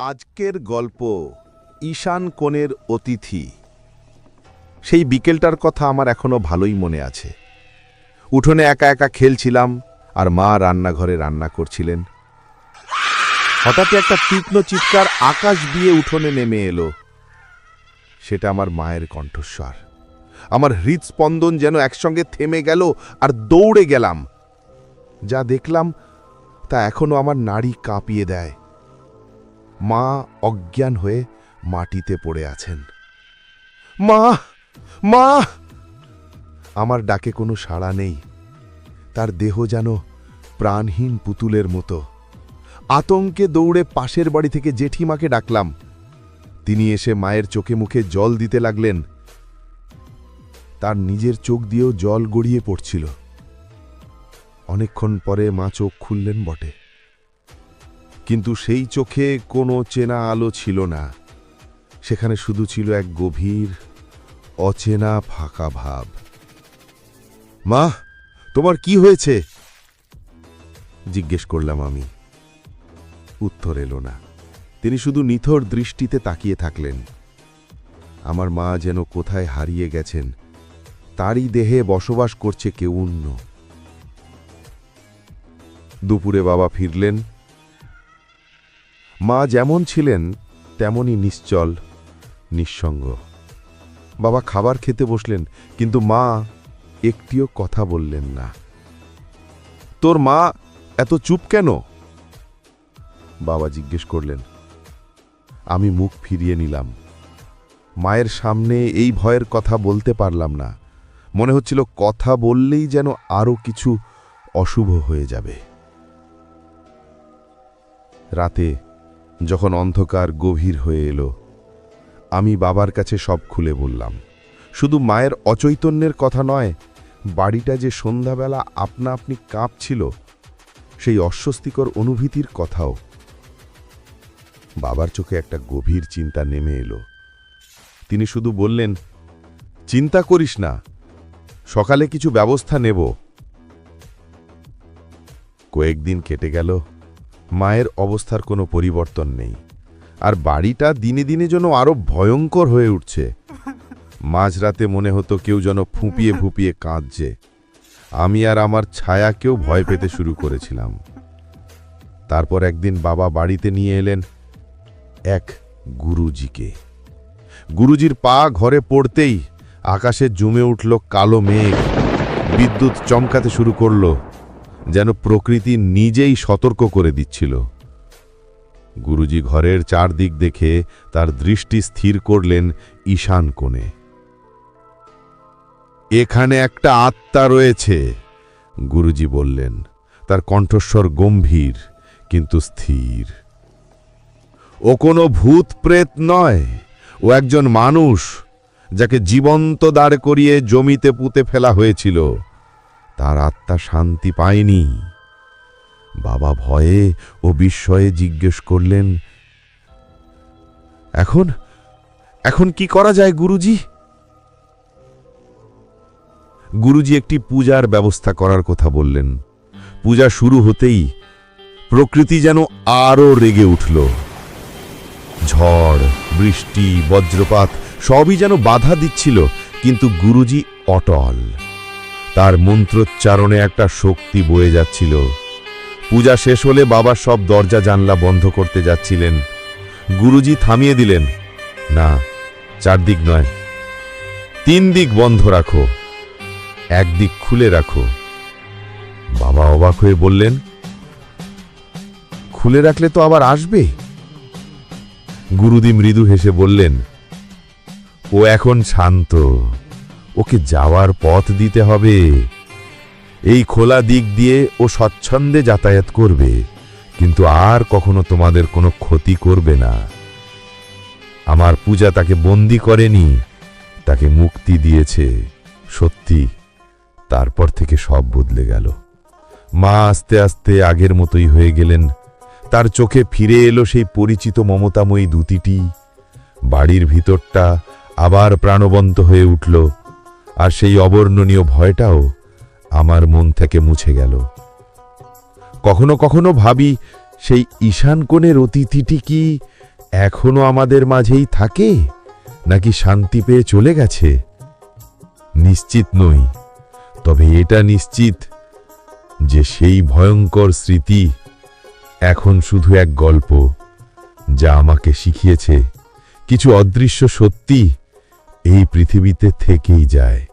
আজকের গল্প ঈশান কোণের অতিথি। সেই বিকেলটার কথা আমার এখনও ভালোই মনে আছে। উঠোনে একা একা খেলছিলাম আর মা রান্নাঘরে রান্না করছিলেন। হঠাৎ একটা তীক্ষ্ণ চিৎকার আকাশ দিয়ে উঠোনে নেমে এলো। সেটা আমার মায়ের কণ্ঠস্বর। আমার হৃদস্পন্দন যেন একসঙ্গে থেমে গেল আর দৌড়ে গেলাম। যা দেখলাম তা এখনও আমার নাড়ি কাঁপিয়ে দেয়। মা অজ্ঞান হয়ে মাটিতে পড়ে আছেন। মা মা! আমার ডাকে কোনো সাড়া নেই। তার দেহ যেন প্রাণহীন পুতুলের মতো। আতঙ্কে দৌড়ে পাশের বাড়ি থেকে জেঠিমাকে ডাকলাম। তিনি এসে মায়ের চোখে মুখে জল দিতে লাগলেন। তার নিজের চোখ দিয়েও জল গড়িয়ে পড়ছিল। অনেকক্ষণ পরে মা চোখ খুললেন বটে। কিন্তু সেই চোখে কোনো চেনা আলো ছিল না। সেখানে শুধু ছিল এক গভীর, অচেনা ফাঁকা ভাব। মা, তোমার কি হয়েছে? জিজ্ঞেস করলাম আমি। উত্তর এলো না। তিনি শুধু নিথর দৃষ্টিতে তাকিয়ে থাকলেন। আমার মা যেন কোথায় হারিয়ে গেছেন, তারই দেহে বসবাস করছে কেউ অন্য। দুপুরে বাবা ফিরলেন। মা যেমন ছিলেন, তেমনই নিশ্চল, নিঃসঙ্গ। বাবা খাবার খেতে বসলেন, কিন্তু মা একটিও কথা বললেন না। তোর মা এত চুপ কেন? বাবা জিজ্ঞেস করলেন, আমি মুখ ফিরিয়ে নিলাম। মায়ের সামনে এই ভয়ের কথা বলতে পারলাম না। মনে হচ্ছিল কথা বললেই যেন আরও কিছু অশুভ হয়ে যাবে। রাতে যখন অন্ধকার গভীর হয়ে এলো, আমি বাবার কাছে সব খুলে বললাম, শুধু মায়ের অচৈতন্যের কথা নয়, বাড়িটা যে সন্ধ্যাবেলা আপনা আপনি কাঁপছিল, সেই অস্বস্তিকর অনুভূতির কথাও। বাবার চোখে একটা গভীর চিন্তা নেমে এলো। তিনি শুধু বললেন, চিন্তা করিস না, সকালে কিছু ব্যবস্থা নেব। কয়েকদিন কেটে গেল মায়ের অবস্থার কোনো পরিবর্তন নেই। আর বাড়িটা দিনে দিনে যেন আরও ভয়ঙ্কর হয়ে উঠছে। মাঝরাতে মনে হতো কেউ যেন ফুঁপিয়ে ফুঁপিয়ে কাঁদছে। আমি আর আমার ছায়াকেও ভয় পেতে শুরু করেছিলাম। তারপর একদিন বাবা বাড়িতে নিয়ে এলেন এক গুরুজিকে। গুরুজির পা ঘরে পড়তেই আকাশে জমে উঠল কালো মেঘ। বিদ্যুৎ চমকাতে শুরু করল। যেন প্রকৃতি নিজেই সতর্ক করে দিচ্ছিল। গুরুজি ঘরের চারদিক দেখে তার দৃষ্টি স্থির করলেন ঈশান কোণে। এখানে একটা আত্মা রয়েছে, গুরুজি বললেন। তার কণ্ঠস্বর গম্ভীর, কিন্তু স্থির। ও কোনো ভূত প্রেত নয়, ও একজন মানুষ, যাকে জীবন্ত দাঁড় করিয়ে জমিতে পুঁতে ফেলা হয়েছিল। তার আত্মা শান্তি পায়নি। বাবা ভয়ে ও বিস্ময়ে জিজ্ঞেস করলেন, এখন এখন কি করা যায় গুরুজি? গুরুজি একটি পূজার ব্যবস্থা করার কথা বললেন। পূজা শুরু হতেই প্রকৃতি যেন আরও রেগে উঠল। ঝড়, বৃষ্টি, বজ্রপাত সবই যেন বাধা দিচ্ছিল, কিন্তু গুরুজি অটল। তার মন্ত্রোচ্চারণে একটা শক্তি বয়ে যাচ্ছিল। পূজা শেষ হলে বাবা সব দরজা জানলা বন্ধ করতে যাচ্ছিলেন। গুরুজি থামিয়ে দিলেন, না, চারদিক নয়। তিন দিক বন্ধ রাখো একদিক খুলে রাখো। বাবা অবাক হয়ে বললেন, খুলে রাখলে তো আবার আসবে? গুরুদি মৃদু হেসে বললেন, ও এখন শান্ত। ওকে যাওয়ার পথ দিতে হবে। এই খোলা দিক দিয়ে ও স্বচ্ছন্দে যাতায়াত করবে, কিন্তু আর কখনো তোমাদের কোনো ক্ষতি করবে না। আমার পূজা তাকে বন্দি করেনি, তাকে মুক্তি দিয়েছে। সত্যি, তারপর থেকে সব বদলে গেল। মা আস্তে আস্তে আগের মতোই হয়ে গেলেন। তার চোখে ফিরে এলো সেই পরিচিত মমতাময়ী দুতিটি। বাড়ির ভিতরটা আবার প্রাণবন্ত হয়ে উঠল। আর সেই অবর্ণনীয় ভয়টাও আমার মন থেকে মুছে গেল। কখনো কখনো ভাবি, সেই ঈশান কোণের অতিথিটি কি এখনও আমাদের মাঝেই থাকে, নাকি শান্তি পেয়ে চলে গেছে? নিশ্চিত নই, তবে এটা নিশ্চিত যে সেই ভয়ঙ্কর স্মৃতি এখন শুধু এক গল্প যা আমাকে শিখিয়েছে। কিছু অদৃশ্য সত্যি এই পৃথিবীতে থেকেই যায়।